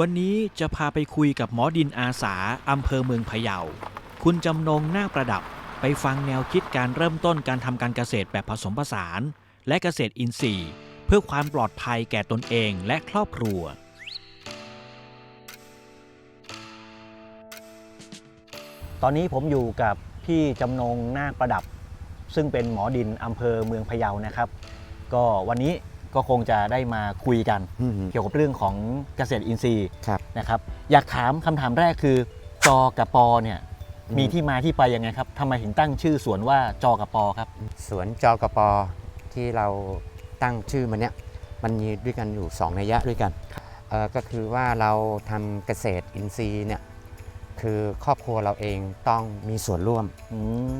วันนี้จะพาไปคุยกับหมอดินอาสาอำเภอเมืองพะเยา คุณจำนงนาคประดับไปฟังแนวคิดการเริ่มต้นการทำการเกษตรแบบผสมผสาน และเกษตรอินทรีย์ เพื่อความปลอดภัยแก่ตนเองและครอบครัว ตอนนี้ผมอยู่กับพี่จำนงนาคประดับ ซึ่งเป็นหมอดินอำเภอเมืองพะเยานะครับ ก็วันนี้ ก็คงจะได้มาคุยกัน อืม เกี่ยวกับเรื่องของเกษตรอินทรีย์ครับนะครับ อยากถามคำถามแรกคือ จอกับปอเนี่ยอืม มีที่มาที่ไปยังไงครับทำไมถึงตั้งชื่อสวนว่าจอกับปอครับ สวนจอกปที่เราตั้งชื่อมันเนี้ยมันมีด้วยกันอยู่ 2 นัยยะด้วยกันเอ่อก็คือว่าเราทำเกษตรอินทรีย์เนี่ยคือครอบครัวเราเองต้องมีส่วนร่วม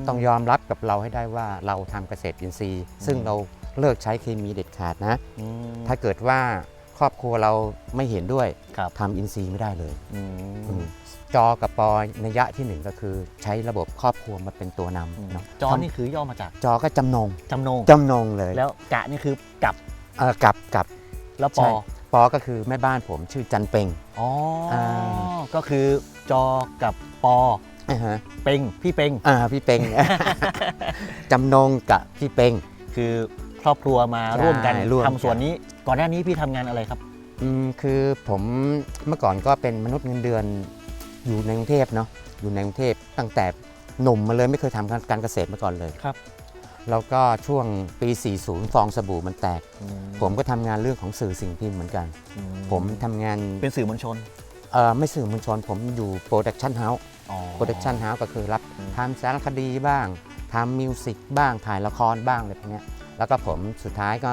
ต้องยอมรับกับเราให้ได้ว่าเราทำเกษตรอินทรีย์ ซึ่งเรา เลิกใช้เคมีเด็ดขาดนะ อืม ถ้าเกิดว่าครอบครัวเราไม่เห็นด้วยครับ ทำอินทรีย์ไม่ได้เลยอืมอืมจอกับปอนัยยะที่หนึ่งก็คือใช้ระบบครอบครัวมาเป็นตัวนำเนาะจอนี่คือย่อมาจากจอก็จำนงจำนงจำนงเลยแล้วกะนี่คือกับเออกับกับแล้วปใช่อปอก็คือแม่บ้านผมชื่อจันเปง อ๋ออา ก็คือจอกับปออ่าฮะเปงพี่เปงอ่าพี่เปง จำนงกับพี่เปงคือ ครอบครัวมาใช่ร่วมกันร่วมกันทำสวนนี้ ก่อนหน้านี้พี่ทำงานอะไรครับ อืมคือผมเมื่อก่อนก็เป็นมนุษย์เงินเดือนอยู่ในกรุงเทพเนาะอยู่ในกรุงเทพตั้งแต่หนุ่มมาเลยไม่เคยทำการเกษตรมาก่อนเลยครับ แล้วก็ช่วงปี 40 ฟองสบู่มันแตก ผมก็ทำงานเรื่องของสื่อสิ่งพิมพ์เหมือนกัน อืผมทำงานเป็นสื่อมวลชนเอ่อไม่สื่อมวลชนผมอยู่โปรดักชันเฮาส์อ๋อ โปรดักชันเฮาส์ก็คือรับอืม ทำสารคดีบ้างทำมิวสิกบ้างถ่ายละครบ้างอะไรพวกเนี้ย แล้วก็ผมสุดท้ายก็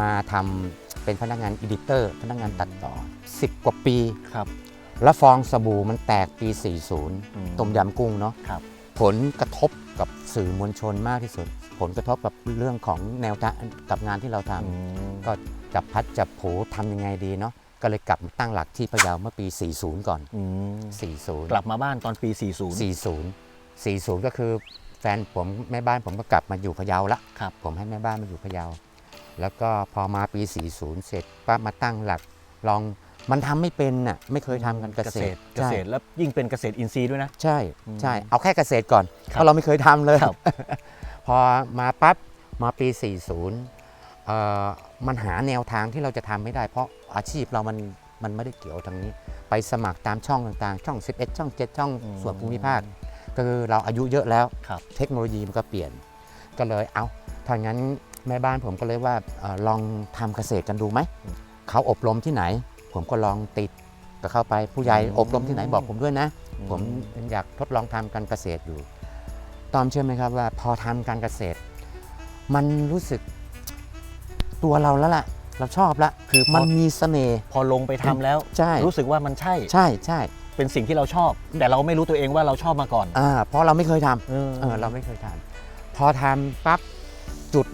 มาทำเป็นพนักงานอีดิเตอร์ พนักงานตัดต่อ 10 กว่าปี ครับ แล้วฟองสบู่มันแตกปีอืม40 ต้มยำกุ้งเนาะครับ ผลกระทบกับสื่อมวลชนมากที่สุด ผลกระทบกับเรื่องของแนวทางกับงานที่เราทำอืมก็จับพัดจับผูทำยังไงดีเนาะก็เลยกลับมาตั้งหลักที่พะเยาเมื่อปี 40 ก่อนอืม40 กลับมาบ้านตอนปี 40 40 40 ก็คือ แฟนผมแม่บ้านผมก็กลับมาอยู่พะเยาละครับ ผมให้แม่บ้านมาอยู่พะเยา แล้วก็พอมาปี 40 เสร็จปั๊บมาตั้งหลักลองมันทำไม่เป็นน่ะไม่เคยทำกันเกษตรเกษตรแล้วยิ่งเป็นเกษตรอินทรีย์ด้วยนะ ใช่อืมใช่ เอาแค่เกษตรก่อนครับเพราะเราไม่เคยทำเลย ครับ พอมาปั๊บมาปี 40เอ่อมันหาแนวทางที่เราจะทำไม่ได้ เพราะอาชีพเรามันมันไม่ได้เกี่ยวทางนี้ ไปสมัครตามช่องต่างๆ ช่อง 11 ช่อง 7 ช่องอืมส่วนภูมิภาค ก็คือเราอายุเยอะแล้วครับเทคโนโลยีมันก็เปลี่ยน ก็เลยเอาถ้างั้นแม่บ้านผมก็เลยว่าเออลองทำเกษตรกันดูไหม เขาอบรมที่ไหน ผมก็ลองติดก็เข้าไปผู้ใหญ่อืมอบรมที่ไหนบอกผมด้วยนะอืมผมอยากทดลองทำการเกษตรอยู่ ตอมเชื่อไหมครับว่าพอทำการเกษตร มันรู้สึกตัวเราแล้วล่ะ เราชอบละคือพอมันมีเสน่ห์พอลงไปทำแล้วใช่รู้สึกว่ามันใช่ ใช่ใช่ เป็นสิ่งที่เราชอบ แต่เราไม่รู้ตัวเองว่าเราชอบมาก่อน อ่าเพราะเราไม่เคยทำเออ เออเราไม่เคยทำพอทำปั๊บจุด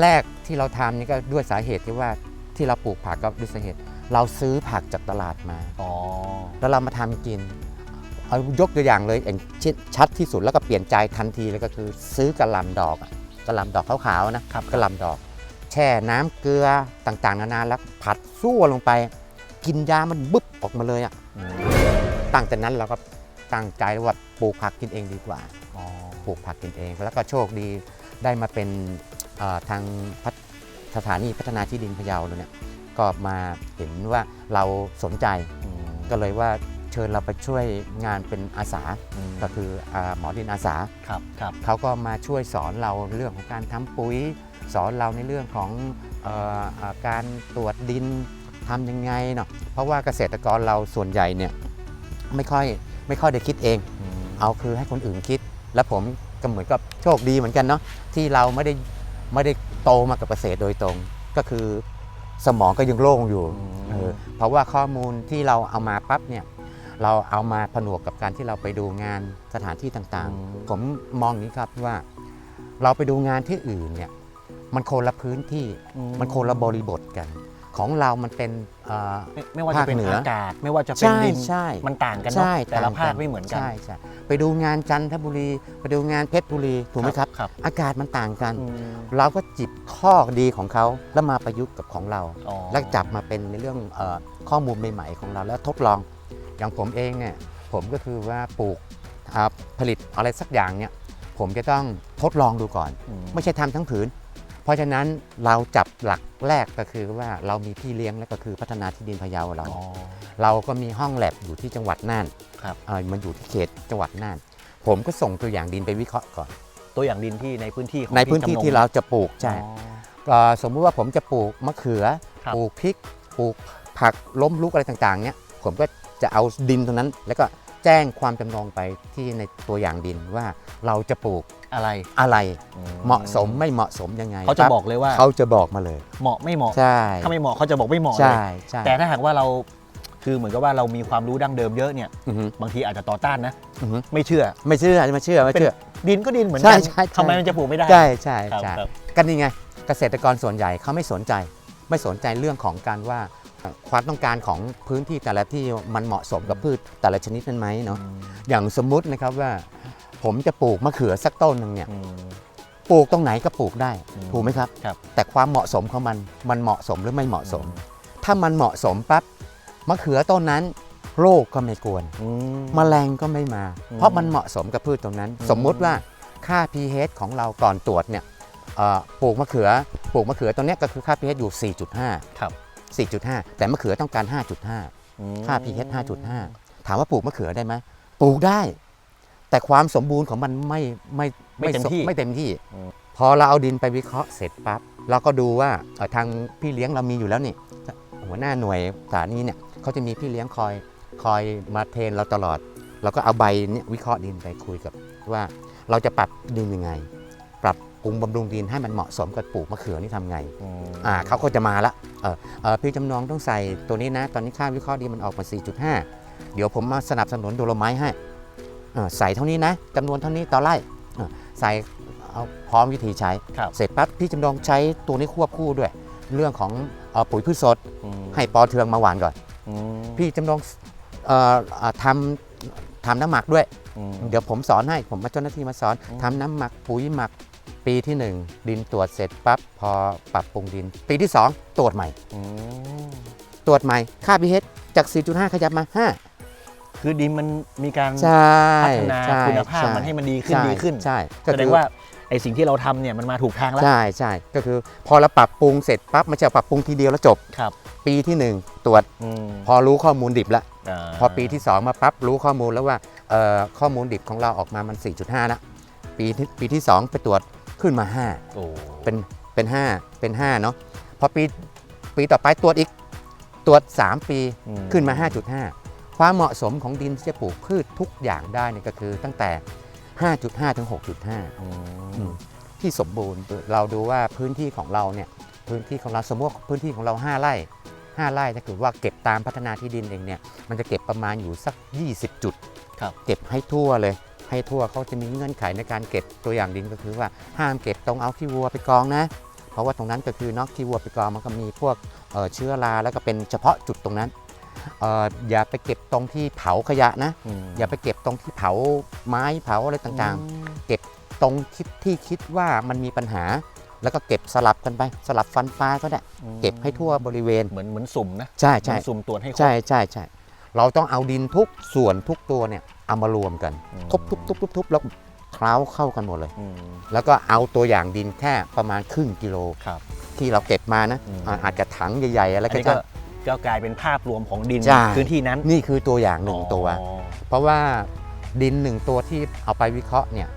แรกที่เราทำนี่ก็ด้วยสาเหตุที่ว่าที่เราปลูกผักก็ด้วยสาเหตุ เราซื้อผักจากตลาดมา อ๋อ แล้วเรามาทำกินเอายกตัวอย่างเลยอย่างเช่นชัดที่สุดแล้วก็เปลี่ยนใจทันทีเลยก็คือซื้อกระหลำดอกอะกระหลำดอกขาวๆนะครับ กระหลำดอก แช่น้ำเกลือต่างๆ นานาแล้วผัดซั่วลงไป กินยามันบึ๊บออกมาเลยอะอืม ตั้งแต่นั้นเราก็ตั้งใจว่าปลูกผักกินเองดีกว่าอ๋อปลูกผักกินเอง แล้วก็โชคดีได้มาเป็นเอ่อทางพัฒสถานีพัฒนาที่ดินพะเยาเนี่ยก็มาเห็นว่าเราสนใจอืมก็เลยว่าเชิญเราไปช่วยงานเป็นอาสาอืมก็คืออาหมอดินอาสาครับครับเขาก็มาช่วยสอนเราเรื่องของการทำปุ๋ย สอนเราในเรื่องของเออเอ่อการตรวจดินทำยังไงเนาะเพราะว่าเกษตรกรเราส่วนใหญ่เนี่ย ไม่ค่อยไม่ค่อยได้คิดเอง เอาคือให้คนอื่นคิด แล้วผมก็เหมือนกับโชคดีเหมือนกันเนาะที่เราไม่ได้ไม่ได้โตมากับเกษตรโดยตรง ก็คือสมองก็ยังโล่งอยู่อืมเออเพราะว่าข้อมูลที่เราเอามาปั๊บเนี่ยเราเอามาผนวกกับการที่เราไปดูงานสถานที่ต่างอืมๆผมมองอย่างนี้ครับว่า เราไปดูงานที่อื่นเนี่ยมันคนละพื้นที่อืมันคนละบริบทกัน ของเรามันเป็นเอ่อ ไม่ไม่ว่าจะเป็นภาคเหนือออากาศ ไม่ว่าจะเป็นใช่ดินใช่ มันต่างกันใช่เนาะแต่ละต่งภาคไม่เหมือนกันใช่ใช่ไปดูงานจันทบุรี ไปดูงานเพชรบุรีถูกไหมครับ ครับอากาศมันต่างกัน อืมเราก็จิบข้อดีของเขาแล้วมาประยุกต์กับของเรา อ๋อแล้วจับมาเป็นในเรื่องเออข้อมูลใหม่ๆของเราแล้วทดลองอย่างผมเองเนี่ยผมก็คือว่าปลูกอ่าผลิตอะไรสักอย่างเนี่ยผมจะต้องทดลองดูก่อน อืมไม่ใช่ทำทั้งผืน เพราะฉะนั้นเราจับหลักแรกก็คือว่าเรามีพี่เลี้ยงและก็คือพัฒนาที่ดินพะเยาเราอ๋อเราก็มีห้องแลบอยู่ที่จังหวัดน่านครับเอ่อมันอยู่ที่เขตจังหวัดน่าน ผมก็ส่งตัวอย่างดินไปวิเคราะห์ก่อน ตัวอย่างดินที่ในพื้นที่ของในพื้นที่จำงที่เราจะปลูกใช่อ๋อก็สมมุติว่าผมจะปลูกมะเขือครับปลูกพริก ปลูกผักล้มลุกอะไรต่างๆเนี่ยผมก็จะเอาดินตรงนั้นแล้วก็ แจ้งความจำนงไปที่ในตัวอย่างดินว่าเราจะปลูกอะไรอะไรอืเหมาะสมไม่เหมาะสมยังไงเขาจะปั๊บอกเลยว่าเขาจะบอกมาเลย เหมาะไม่เหมาะใช่ถ้าไม่เหมาะเขาจะบอกไม่เหมาะเลใช่ยใช่แต่ถ้าหากว่าเราคือเหมือนกับว่าเรามีความรู้ดั้งเดิมเยอะเนี่ยอือฮึบางทีอาจจะต่อต้านนะอือฮึไม่เชื่อ ไม่เชื่อไม่เชื่อไม่เชื่อ ดินก็ดินเหมือนใช่กันใช่ใช่ทำไมมันจะปลูกไม่ได้ใช่ใช่ครับใช่ครับกันนี่ไงเกษตรกรส่วนใหญ่เขาไม่สนใจ ไม่สนใจเรื่องของการว่าเอ่อ ความต้องการของพื้นที่แต่ละที่มันเหมาะสมกับพืชแต่ละชนิดนั้นไหมเนาะอย่างสมมุตินะครับว่า ผมจะปลูกมะเขือสักต้นหนึ่งเนี่ยอืมปลูกตรงไหนก็ปลูกได้อืมถูกไหมครับครับ แต่ความเหมาะสมของมันมันเหมาะสมหรือไม่เหมาะสม ถ้ามันเหมาะสมปั๊บมะเขือต้นนั้นโรคก็ไม่กวนอืมมแมลงก็ไม่มาอืมเพราะมันเหมาะสมกับพืชตรงนั้นอืมสมมุติว่าค่า pH ของเราก่อนตรวจเนี่ยเอ่อปลูกมะเขือปลูกมะเขือตรงเนี้ยก็คือค่า pH อยู่ 4.5ครับ 4.5 แต่มะเขือต้องการ 5.5อืมค่า pH 5.5 ถามว่าปลูกมะเขือได้ไหมปลูกได้ แต่ความสมบูรณ์ของมันไม่ไม่ไม่เต็มสที่ไม่เต็มที่อืมพอเราเอาดินไปวิเคราะห์เสร็จปั๊บเราก็ดูว่าเอ่อทางพี่เลี้ยงเรามีอยู่แล้วนี่หัวหน้าหน่วยสถานีเนี่ยเขาจะมีพี่เลี้ยงคอยคอยมาเทรนเราตลอด เราก็เอาใบเนี่ยวิเคราะห์ดินไปคุยกับว่าเราจะปรับดินยังไงป รับปรุงบำรุงดินให้มันเหมาะสมกับปลูกมะเขือนี่ทำไงอืมอ่าเขาก็จะมาละเออเออพี่จำนองต้องใส่ตัวนี้นะ ตอนนี้ค่าวิเคราะห์ดินมันออกมา 4.5 เดี๋ยวผมมาสนับสนุนโดโลไม้ให้เออใส่เท่านี้นะจำนวนเท่านี้ต่อไร่เออใส่เอาพร้อมวิธีใช้ครับเสร็จปั๊บพี่จำลองใช้ตัวนี้ควบคู่ด้วย เรื่องของเอ่อปุ๋ยพืชสดอืมให้ปอเทืองมาหวานก่อนอืมพี่จำลองเอ่อเอ่อทำทำน้ำหมักด้วยอืมเดี๋ยวผมสอนให้ผมมาเจ้าหน้าที่มาสอนอืมทำน้ำหมักปุ๋ยหมัก ปีที่ 1 ดินตรวจเสร็จปั๊บพอปรับปรุงดิน ปีที่ 2 ตรวจใหม่ อืมตรวจใหม่ ค่า pH จาก 4.5 ขยับมาคือดินมันมีการ5ใช่พัฒนาใช่คุณภาพช่มันให้มันดีขึ้นใช่ดีขึ้นใช่ก็แสดคืงอว่าไอสิ่งที่เราทำเนี่ยมันมาถูกทางแล้ว ใช่ใช่ก็คือพอเราปรับปรุงเสร็จปั๊บไม่ใช่ปรับปรุงทีเดียวแล้วจบ ครับปีที่ 1 ตรวจอืมพอรู้ข้อมูลดิบแล้วาพอปีที่ 2 มาปั๊บรู้ข้อมูลแล้วว่าเอ่อข้อมูลดิบของเราออกมามัน 4.5แล้วปีที่ปีที่ 2 ไปตรวจ ขึ้นมา โอ้5 เป็นเป็น 5 เป็น5เนาะพอปีปีต่อไปตรวจอีกตรวจ 3 ปีอืขึ้นมา 5.5 ความเหมาะสมของดินที่จะปลูกพืชทุกอย่างได้เนี่ยก็คือตั้งแต่ 5.5 ถึง 6.5 อืมอืมที่สมบูรณ์เราดูว่าพื้นที่ของเราเนี่ยพื้นที่ของเราสมมติว่าพื้นที่ของเรา 5 ไร่ 5 ไร่ถ้าเกิดว่าเก็บตามพัฒนาที่ดินเองเนี่ยมันจะเก็บประมาณอยู่สัก 20 จุด ครับ เก็บให้ทั่วเลย ให้ทั่วเขาจะมีเงื่อนไขในการเก็บตัวอย่างดินก็คือว่าห้ามเก็บตรงเอาขี้วัวไปกองนะ เพราะว่าตรงนั้นก็คือนอกขี้วัวไปกองมันก็มีพวกเอ่อเชื้อราแล้วก็เป็นเฉพาะจุดตรงนั้นเอ่ออย่าไปเก็บตรงที่เผาขยะนะมอย่าไปเก็บตรงที่เผาไม้เผาอะไรต่างอืมๆเก็บตรงคิดที่คิดว่ามันมีปัญหา แล้วก็เก็บสลับกันไปสลับฟันปลาก็ได้ เก็บให้ทั่วบริเวณเหมือนเหมือนสุ่มนะใช่ใช่เหมือนสุ่มตรวจให้ครบใช่ใช่ใช่เราต้องเอาดินทุกส่วนทุกตัวเนี่ย เอามารวมกันอืมทุบทุบทุบทุบทุบแล้วเคล้าเข้ากันหมดเลยอืมแล้วก็เอาตัวอย่างดินแค่ประมาณครึ่งกิโลครับที่เราเก็บมานะอืมอ่าอาจจะถังใหญ่ๆอะไรอันก็นี้ก็ช่างก็กลายเป็นภาพรวมของดินใช่พื้นที่นั้นนี่คือตัวอย่างหนึ่งตัวอ๋อเพราะว่าดินหนึ่งตัวที่เอาไปวิเคราะห์เนี่ย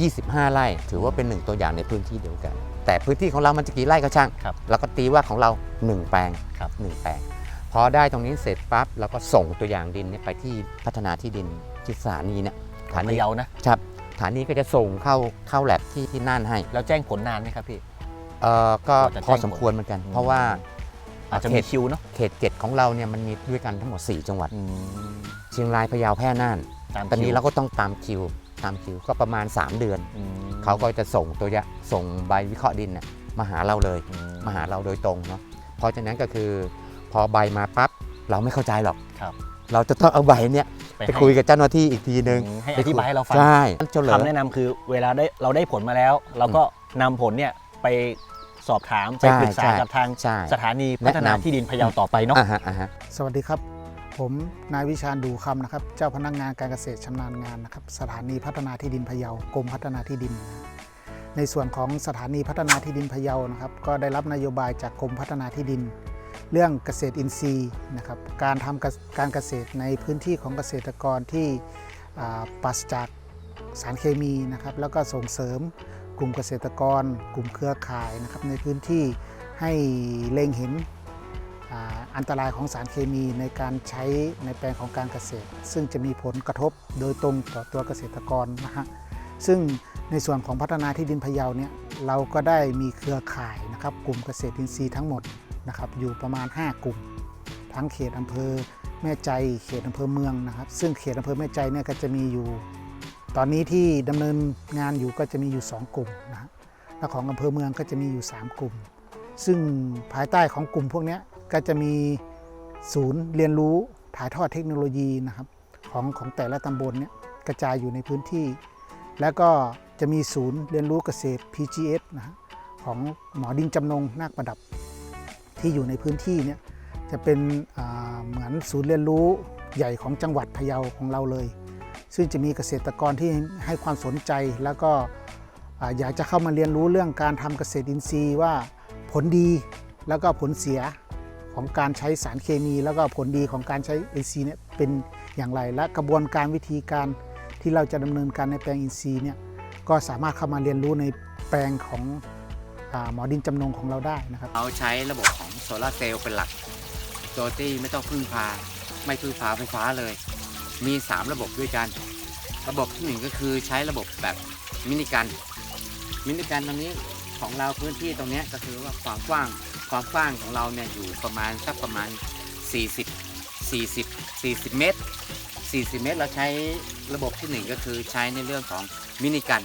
25 ไร่ ถือว่าเป็นหนึ่งตัวอย่างในพื้นที่เดียวกัน แต่พื้นที่ของเรามันจะกี่ไร่ก็ช่างครับเราก็ตีว่าของเรา 1 แปลงครับหนึ่งแปลง พอได้ตรงนี้เสร็จปั๊บเราก็ส่งตัวอย่างดินเนี่ยไปที่พัฒนาที่ดินที่สถานีเนี่ยสถาพะนีเยานะครับสถานีก็จะส่งเข้าเข้าแลบที่ที่น่านให้แล้วแจ้งผลนานไหมครับพี่เอ่อก็กว่าจะพอแจ้งผลสมควรเหมือนกันอืมเพราะว่าอาจจะเขมีตคิวเนาะเขตเจ็ดของเราเนี่ยมันมีด้วยกันทั้งหมด 4 จังหวัดอืมเชียงรายพะเยาแพร่น่านตามตอนนี้คิวเราก็ต้องตามคิวตามคิวก็ประมาณ 3 เดือนอืมเขาก็จะส่งตัวยะส่งใบวิเคราะห์ดินน่ะมาหาเราเลยอืมาหาเราโดยตรงเนาะเพราะฉะนั้นก็คือ พอใบมาปั๊บเราไม่เข้าใจหรอกครับ เราจะต้องเอาใบเนี้ยไปให้คุยกับเจ้าหน้าที่อีกทีนึงอืมให้อธิบายให้เราฟังใช่เจ้าเหลอคำแนะนำคือเวลาได้เราได้ผลมาแล้ว เราก็นำผลเนี่ยไปสอบถามไปใช่ปรึกษาใช่กับทางใช่สถานีพัฒนาแนะนำที่ดินพะเยาต่อไปเนาะอ่าฮะอ่าฮะสวัสดีครับ ผมนายวิชาญดูคำนะครับ เจ้าพนักงานการเกษตรชำนาญงานนะครับ สถานีพัฒนาที่ดินพะเยากรมพัฒนาที่ดินนะในส่วนของสถานีพัฒนาที่ดินพะเยานะครับ ก็ได้รับนโยบายจากกรมพัฒนาที่ดิน เรื่องเกษตรอินทรีย์นะครับการทำการเกษตรในพื้นที่ของเกษตรกรที่ปราศจากสารเคมีนะครับแล้วก็ส่งเสริมกลุ่มเกษตรกร กลุ่มเครือข่ายนะครับในพื้นที่ให้เล็งเห็นออันตรายของสารเคมีในการใช้ในแปลงของการเกษตร ซึ่งจะมีผลกระทบโดยตรงต่อตัวเกษตรกรนะฮะซึ่งในส่วนของพัฒนาที่ดินพะเยาเนี่ยเราก็ได้มีเครือข่ายนะครับกลุ่มเกษตรอินทรีย์ทั้งหมด นะครับอยู่ประมาณ 5 กลุ่ม ทั้งเขตอำเภอแม่ใจเขตอำเภอเมืองนะครับ ซึ่งเขตอำเภอแม่ใจเนี่ยก็จะมีอยู่ ตอนนี้ที่ดำเนินงานอยู่ก็จะมีอยู่ 2 กลุ่มนะและของอำเภอเมืองก็จะมีอยู่ 3 กลุ่ม ซึ่งภายใต้ของกลุ่มพวกนี้ก็จะมีศูนย์เรียนรู้ถ่ายทอดเทคโนโลยีนะครับของของแต่ละตำบลเนี่ยกระจายอยู่ในพื้นที่ แล้วก็จะมีศูนย์เรียนรู้เกษตร PGS นะฮะของหมอดินจำนงนาคประดับ ที่อยู่ในพื้นที่เนี่ยจะเป็นเหมือนศูนย์เรียนรู้ใหญ่ของจังหวัดพะเยาของเราเลย ซึ่งจะมีเกษตรกรที่ให้ความสนใจแล้วก็อยากจะเข้ามาเรียนรู้เรื่องการทำเกษตรอินทรีย์ว่าผลดีแล้วก็ผลเสียของการใช้สารเคมี แล้วก็ผลดีของการใช้อินทรีย์เนี่ยเป็นอย่างไร และกระบวนการวิธีการที่เราจะดำเนินการในแปลงอินทรีย์เนี่ยก็สามารถเข้ามาเรียนรู้ในแปลงของอหมอดินจำนงของเราได้นะครับ เราใช้ระบบ โซลาร์เซลล์เป็นหลัก โดยที่ไม่ต้องพึ่งพา ไม่พึ่งพาไฟฟ้าเลย มี 3 ระบบด้วยกัน ระบบที่ 1 ก็คือใช้ระบบแบบมินิกัน มินิกันตรงนี้ของเราพื้นที่ตรงนี้ก็คือว่าความกว้างความกว้างของเราเนี่ยอยู่ประมาณสักประมาณ 40 40 40 เมตร 40 เมตร เราใช้ระบบทีหนึ่1 ก็คือใช้ในเรื่องของมินิกัน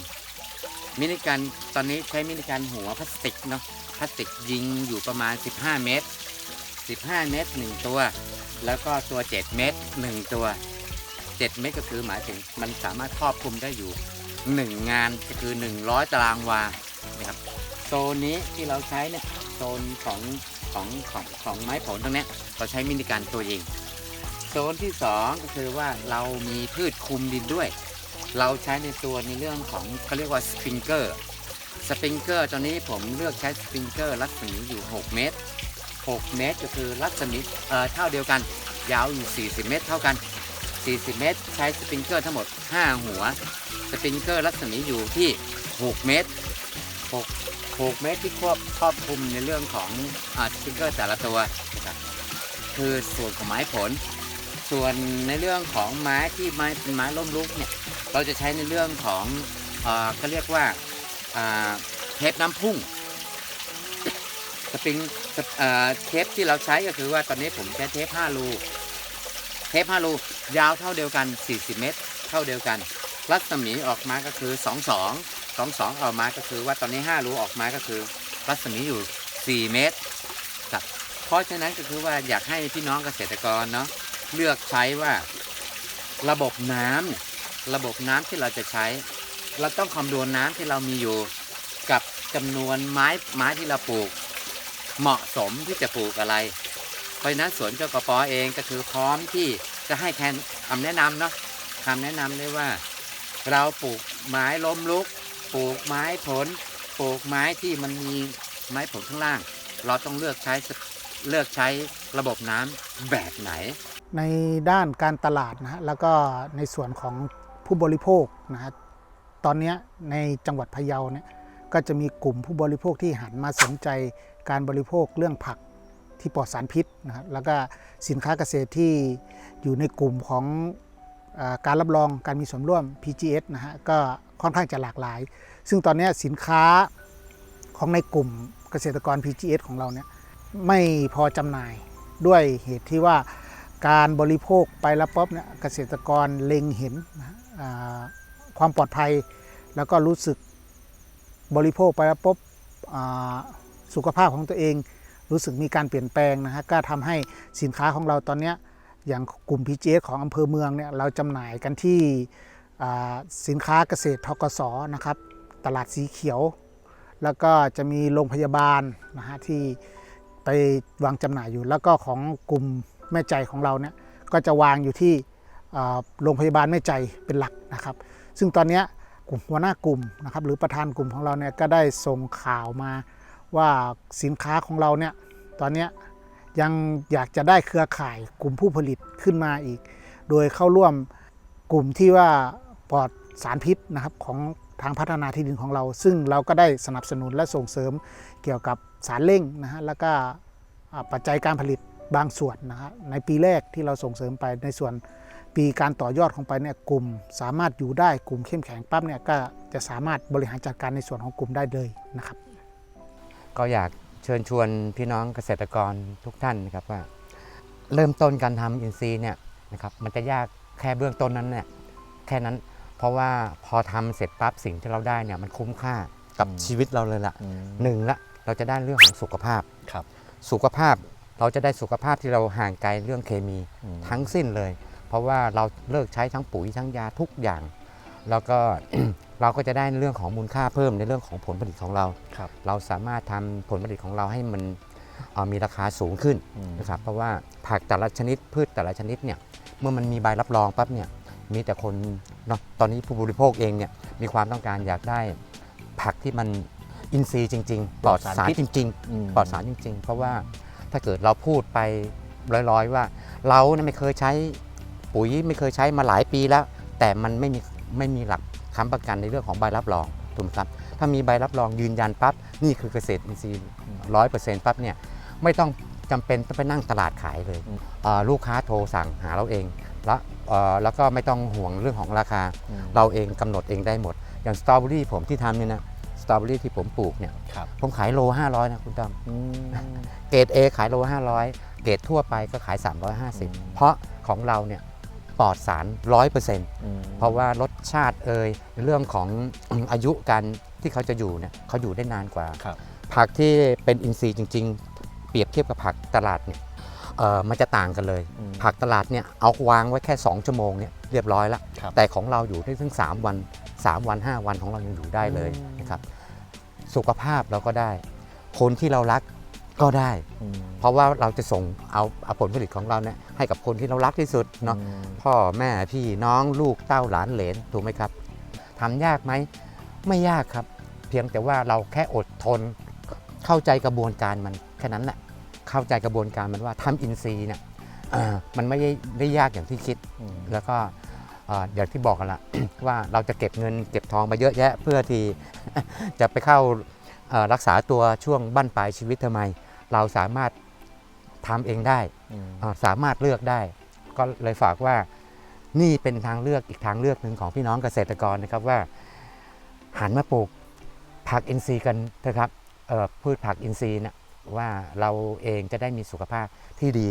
มินิกันตอนนี้ใช้มินิกันหัวพลาสติกเนาะพลาสติกยิงอยู่ประมาณ 15 เมตร 15 เมตร 1 ตัว แล้วก็ตัว 7 เมตร 1 ตัว 7 เมตรก็คือหมายถึงมันสามารถครอบคลุมได้อยู่ 1 งานก็คือ 100 ตารางวานะครับโซนนี้ที่เราใช้เนี่ยโซนของของของของไม้ผลตรงนี้เราใช้มินิการตัวยิงโซนที่ 2 ก็คือว่าเรามีพืชคุมดินด้วย เราใช้ในตัวในเรื่องของเขาเรียกว่าสปริงเกอร์สปริงเกอร์ตอนนี้ผมเลือกใช้สปริงเกอร์รัศมีอยู่ 6 เมตร 6 เมตรก็คือรัศมีเอ่อเท่าเดียวกัน ยาวอยู่ 40 เมตร เท่ากัน 40 เมตร ใช้สปริงเกอร์ทั้งหมด 5 หัว สปริงเกอร์รัศมีอยู่ที่ 6 เมตร 6 6 เมตรที่ครอบครอบคลุมในเรื่องของอาสปริงเกอร์แต่ละตัวนะครับคือส่วนของไม้ผล ส่วนในเรื่องของไม้ที่ไม้เป็นไม้ล้มลุกเนี่ย เราจะใช้ในเรื่องของเขาเรียกว่าเทปน้ำพุ่งสปริงเอ่อเทปที่เราใช้ก็คือว่าตอนนี้ผมใช้เทป5รูเทป5รูยาวเท่าเดียวกัน 40 เมตร เท่าเดียวกัน รัศมีออกมาก็คือ 22 22 ออกมาก็คือว่าตอนนี้ 5 รูออกมาก็คือ รัศมีอยู่ 4 เมตรครับเพราะฉะนั้นก็คือว่าอยากให้พี่น้องเกษตรกรเนาะเลือกใช้ว่าระบบน้ำเนี่ย ระบบน้ำที่เราจะใช้ เราต้องคำนวณน้ำที่เรามีอยู่ กับจำนวนไม้ไม้ที่เราปลูก เหมาะสมที่จะปลูกอะไร เพราะนั้นสวนเจ้ากระปอเองก็คือพร้อมที่จะให้แคนคำแนะนำเนาะคำแนะนำได้ว่า เราปลูกไม้ล้มลุก ปลูกไม้ผล ปลูกไม้ที่มันมีไม้ผลข้างล่าง เราต้องเลือกใช้เลือกใช้ระบบน้ำแบบไหน ในด้านการตลาดนะฮะแล้วก็ในส่วนของ ผู้บริโภคนะฮะตอนนี้ในจังหวัดพะเยาเนี่ยก็จะมีกลุ่มผู้บริโภคที่หันมาสนใจการบริโภคเรื่องผักที่ปลอดสารพิษนะครับแล้วก็สินค้าเกษตรที่อยู่ในกลุ่มของอการรับรองการมีส่วนร่วม PGS นะฮะก็ค่อนข้างจะหลากหลาย ซึ่งตอนนี้สินค้าของในกลุ่มเกษตรกร PGS ของเราเนี่ยไม่พอจำหน่ายด้วยเหตุที่ว่า การบริโภคไปแล้วป๊บเนี่ยเกษตรกรเล็งเห็นความปลอดภัย แล้วก็รู้สึกบริโภคไปแล้วปุ๊บอ่าสุขภาพของตัวเอง รู้สึกมีการเปลี่ยนแปลงนะฮะก็ทำให้สินค้าของเราตอนนี้อย่างกลุ่ม PGS ของอำเภอเมืองเนี่ยเราจำหน่ายกันที่สินค้าเกษตรทกสนะครับ ตลาดสีเขียว แล้วก็จะมีโรงพยาบาลนะฮะที่ไปวางจำหน่ายอยู่แล้วก็ของกลุ่ม แม่ใจของเราเนี่ยก็จะวางอยู่ที่โรงพยาบาลแม่ใจเป็นหลักนะครับ ซึ่งตอนนี้กลุ่มหัวหน้ากลุ่มนะครับหรือประธานกลุ่มของเราเนี่ยก็ได้ส่งข่าวมาว่าสินค้าของเราเนี่ยตอนนี้ยังอยากจะได้เครือข่ายกลุ่มผู้ผลิตขึ้นมาอีก โดยเข้าร่วมกลุ่มที่ว่าปลอดสารพิษนะครับของทางพัฒนาที่ดินของเรา ซึ่งเราก็ได้สนับสนุนและส่งเสริมเกี่ยวกับสารเร่งนะฮะแล้วก็ปัจจัยการผลิต บางส่วนนะฮะในปีแรกที่เราส่งเสริมไปในส่วนปีการต่อยอดของไปเนี่ยกลุ่ม สามารถอยู่ได้กลุ่มเข้มแข็งปั๊บเนี่ยก็จะสามารถบริหารจัดการในส่วนของกลุ่มได้เลยนะครับ ก็อยากเชิญชวนพี่น้องเกษตรกรทุกท่านนะครับว่า เริ่มต้นการทำอินทรีย์เนี่ยนะครับมันจะยากแค่เบื้องต้นนั้นเนี่ยแค่นั้นเพราะว่าพอทำเสร็จปั๊บสิ่งที่เราได้เนี่ยมันคุ้มค่ากับอืมชีวิตเราเลยล่ะอืมหนึ่งละเราจะได้เรื่องของสุขภาพครับ สุขภาพ เราจะได้สุขภาพที่เราห่างไกลเรื่องเคมีอืมทั้งสิ้นเลย เพราะว่าเราเลิกใช้ทั้งปุ๋ยทั้งยาทุกอย่าง แล้วก็เราก็จะได้เรื่องของมูลค่าเพิ่มในเรื่องของผลผลิตของเราครับเราสามารถทำผลผลิตของเราให้มันเอ่อมีราคาสูงขึ้นอืมนะครับเพราะว่าผักแต่ละชนิดพืชแต่ละชนิดเนี่ยเมื่อมันมีใบรับรองปั๊บเนี่ยมีแต่คนเนาะตอนนี้ผู้บริโภคเองเนี่ยมีความต้องการอยากได้ผักที่มันอินทรีย์จริง ๆ ปลอดสารจริงๆอืมปลอดสารจริง ๆ เพราะว่า ถ้าเกิดเราพูดไปลอยๆว่า เราเนี่ยไม่เคยใช้ปุ๋ยไม่เคยใช้มาหลายปีแล้ว แต่มันไม่มีไม่มีหลักค้ำประกันในเรื่องของใบรับรองถูกไหมครับถ้ามีใบรับรองยืนยันปั๊บนี่คือเกษตรอินทรีย์ร้อยเปอร์เซ็นต์ปั๊บเนี่ยไม่ต้องจำเป็นต้องไปนั่งตลาดขายเลยอืมเอ่อลูกค้าโทรสั่งหาเราเอง แล้วเอ่อแล้วก็ไม่ต้องห่วงเรื่องของราคาอืมเราเองกำหนดเองได้หมด อย่างสตรอเบอรี่ผมที่ทำเนี่ยนะ สตรอเบอรี่ที่ผมปลูกเนี่ยครับผมขายโล 500 นะคุณดำอืม เกรด A ขายโล 500 เกรดทั่วไปก็ขาย350 เพราะของเราเนี่ยปลอดสาร 100%อืมเพราะว่ารสชาติเอ่ยเรื่องของ อายุการที่เขาจะอยู่เนี่ยเขาอยู่ได้นานกว่า ครับ ผักที่เป็นอินทรีย์จริง ๆ เปรียบเทียบกับผักตลาดเนี่ยเอ่อมันจะต่างกันเลย อืมผักตลาดเนี่ยเอาวางไว้แค่ 2 ชั่วโมงเนี่ยเรียบร้อยแล้วครับ แต่ของเราอยู่ได้ถึง 3 วัน 3 วัน 5 วันของเรายังอยู่ได้เลยอืมนะครับสุขภาพเราก็ได้ คนที่เรารักก็ได้อืมเพราะว่าเราจะส่งเอาเอาผลผลิตของเราเนี่ยให้กับคนที่เรารักที่สุดเนาะอืมพ่อแม่พี่น้องลูกเต้าหลานเหลนถูกไหมครับทำยากไหมไม่ยากครับ เพียงแต่ว่าเราแค่อดทน เข้าใจกระบวนการมันแค่นั้นแหละเข้าใจกระบวนการมันว่าทำอินทรีย์เนี่ยเอ่อมันไม่ได้ได้ยากอย่างที่คิดอืมแล้วก็เอ่ออย่างที่บอกกันละว่าเราจะเก็บเงินเก็บทองมาเยอะแยะ เพื่อที่จะไปเข้าเอ่อรักษาตัวช่วงบั้นปลายชีวิตทำไม เราสามารถทำเองได้อืมอ่าสามารถเลือกได้ ก็เลยฝากว่านี่เป็นทางเลือกอีกทางเลือกหนึ่งของพี่น้องเกษตรกรนะครับว่าหันมาปลูกผักอินทรีย์กันนะครับเอ่อพืชผักอินทรีย์นะว่าเราเองจะได้มีสุขภาพที่ดี